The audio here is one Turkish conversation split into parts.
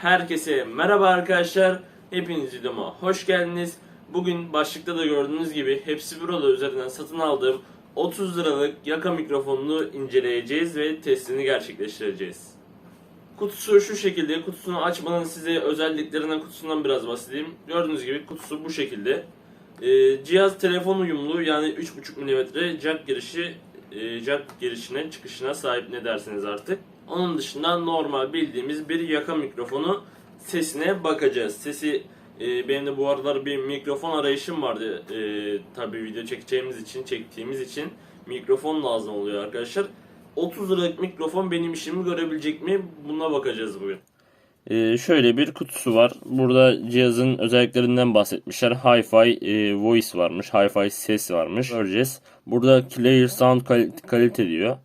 Herkese merhaba arkadaşlar. Hepiniz videoma hoş geldiniz. Bugün başlıkta da gördüğünüz gibi Hepsi Burada üzerinden satın aldığım 30 liralık yaka mikrofonunu inceleyeceğiz ve testini gerçekleştireceğiz. Kutusu şu şekilde. Kutusunu açmadan size özelliklerinden kutusundan biraz bahsedeyim. Gördüğünüz gibi kutusu bu şekilde. Ee, cihaz telefon uyumlu yani 3.5 mm jack girişi e, jack girişine çıkışına sahip ne derseniz artık. Onun dışında normal bildiğimiz bir yaka mikrofonu sesine bakacağız. Sesi e, benim de bu aralar bir mikrofon arayışım vardı. E, tabii video çekeceğimiz için, çektiğimiz için mikrofon lazım oluyor arkadaşlar. 30 liralık mikrofon benim işimi görebilecek mi? Buna bakacağız bugün. Ee, şöyle bir kutusu var. Burada cihazın özelliklerinden bahsetmişler. Hi-Fi e, voice varmış. Hi-Fi ses varmış. Göreceğiz. Burada clear sound kal- kalite diyor.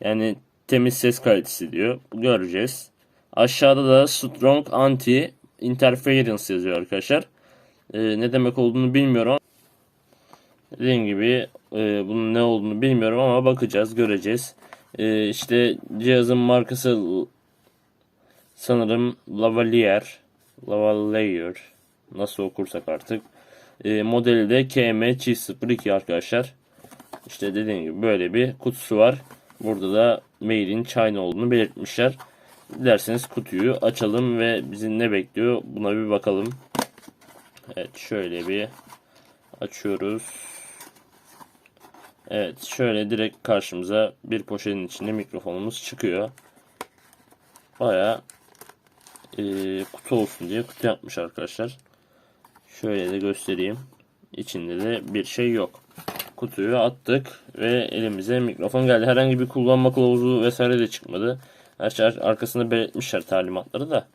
Yani temiz ses kalitesi diyor. Göreceğiz. Aşağıda da strong anti interference yazıyor arkadaşlar. Ee, ne demek olduğunu bilmiyorum. Dediğim gibi e, bunun ne olduğunu bilmiyorum ama bakacağız, göreceğiz. E, işte cihazın markası sanırım Lavalier. Lavalier. Nasıl okursak artık. E, modeli de KM02 arkadaşlar. İşte dediğim gibi böyle bir kutusu var. Burada da Made in China olduğunu belirtmişler. Dilerseniz kutuyu açalım ve bizi ne bekliyor buna bir bakalım. Evet şöyle bir açıyoruz. Evet şöyle direkt karşımıza bir poşetin içinde mikrofonumuz çıkıyor. Baya e, kutu olsun diye kutu yapmış arkadaşlar. Şöyle de göstereyim. İçinde de bir şey yok. Kutuyu attık ve elimize mikrofon geldi. Herhangi bir kullanma kılavuzu vesaire de çıkmadı. Gerçi ar- arkasında belirtmişler talimatları da.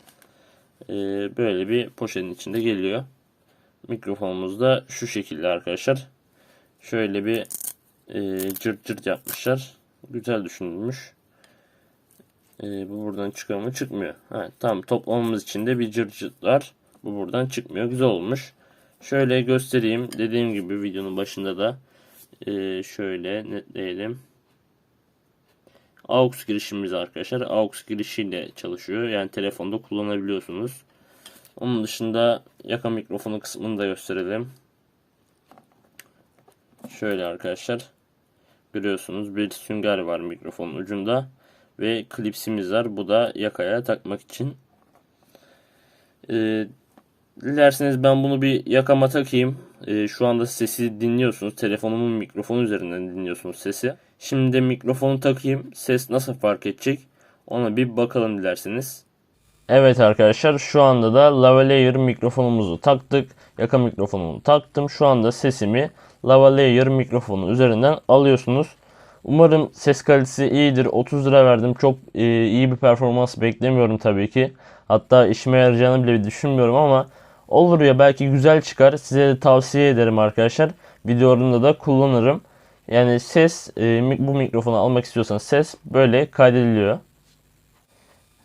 E, böyle bir poşetin içinde geliyor. Mikrofonumuz da şu şekilde arkadaşlar. Şöyle bir e, cırt cırt yapmışlar. Güzel düşünülmüş. E, bu buradan çıkıyor mu? Çıkmıyor. Ha, tamam toplamamız için de bir cırt cırt var. Bu buradan çıkmıyor. Güzel olmuş. Şöyle göstereyim. Dediğim gibi videonun başında da e, şöyle netleyelim. AUX girişimiz arkadaşlar. AUX girişiyle çalışıyor. Yani telefonda kullanabiliyorsunuz. Onun dışında yaka mikrofonu kısmını da gösterelim. Şöyle arkadaşlar. Görüyorsunuz bir sünger var mikrofonun ucunda. Ve klipsimiz var. Bu da yakaya takmak için. Ee, dilerseniz ben bunu bir yakama takayım. Ee, şu anda sesi dinliyorsunuz. Telefonumun mikrofonu üzerinden dinliyorsunuz sesi. Şimdi mikrofonu takayım. Ses nasıl fark edecek? Ona bir bakalım dilerseniz. Evet arkadaşlar şu anda da lavalier mikrofonumuzu taktık. Yaka mikrofonumu taktım. Şu anda sesimi lavalier mikrofonu üzerinden alıyorsunuz. Umarım ses kalitesi iyidir. 30 lira verdim. Çok e, iyi bir performans beklemiyorum tabii ki. Hatta işime yarayacağını bile düşünmüyorum ama olur ya belki güzel çıkar. Size de tavsiye ederim arkadaşlar. Videolarımda da kullanırım. Yani ses e, bu mikrofonu almak istiyorsanız ses böyle kaydediliyor.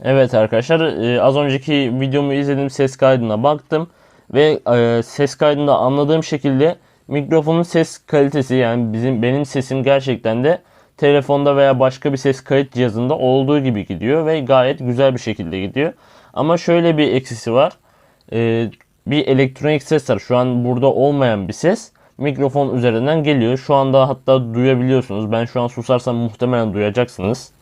Evet arkadaşlar e, az önceki videomu izledim ses kaydına baktım ve e, ses kaydında anladığım şekilde mikrofonun ses kalitesi yani bizim benim sesim gerçekten de telefonda veya başka bir ses kayıt cihazında olduğu gibi gidiyor ve gayet güzel bir şekilde gidiyor. Ama şöyle bir eksisi var. E, bir elektronik ses var. Şu an burada olmayan bir ses mikrofon üzerinden geliyor. Şu anda hatta duyabiliyorsunuz. Ben şu an susarsam muhtemelen duyacaksınız.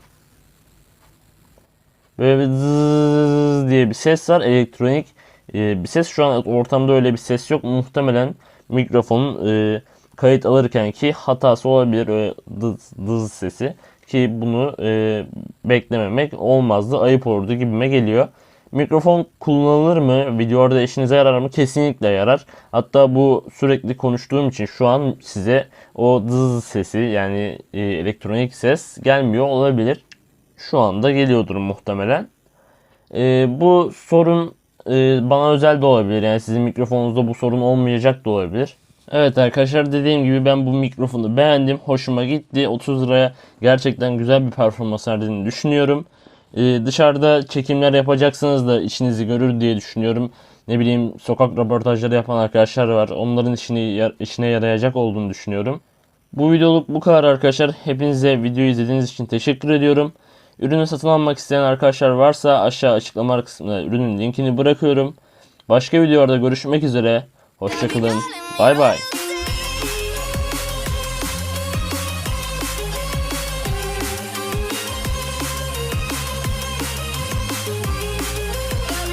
Böyle bir zzzz diye bir ses var. Elektronik e, bir ses. Şu an ortamda öyle bir ses yok. Muhtemelen mikrofonun e, kayıt alırken ki hatası olabilir. Öyle dız, sesi. Ki bunu e, beklememek olmazdı. Ayıp olurdu gibime geliyor. Mikrofon kullanılır mı? Videolarda işinize yarar mı? Kesinlikle yarar. Hatta bu sürekli konuştuğum için şu an size o dız sesi yani e, elektronik ses gelmiyor olabilir şu anda geliyordur muhtemelen. Ee, bu sorun e, bana özel de olabilir. Yani sizin mikrofonunuzda bu sorun olmayacak da olabilir. Evet arkadaşlar dediğim gibi ben bu mikrofonu beğendim. Hoşuma gitti. 30 liraya gerçekten güzel bir performans verdiğini düşünüyorum. Ee, dışarıda çekimler yapacaksınız da işinizi görür diye düşünüyorum. Ne bileyim sokak röportajları yapan arkadaşlar var. Onların işini işine yarayacak olduğunu düşünüyorum. Bu videoluk bu kadar arkadaşlar. Hepinize videoyu izlediğiniz için teşekkür ediyorum. Ürünü satın almak isteyen arkadaşlar varsa aşağı açıklama kısmına ürünün linkini bırakıyorum. Başka videolarda görüşmek üzere. Hoşçakalın. Bay bay.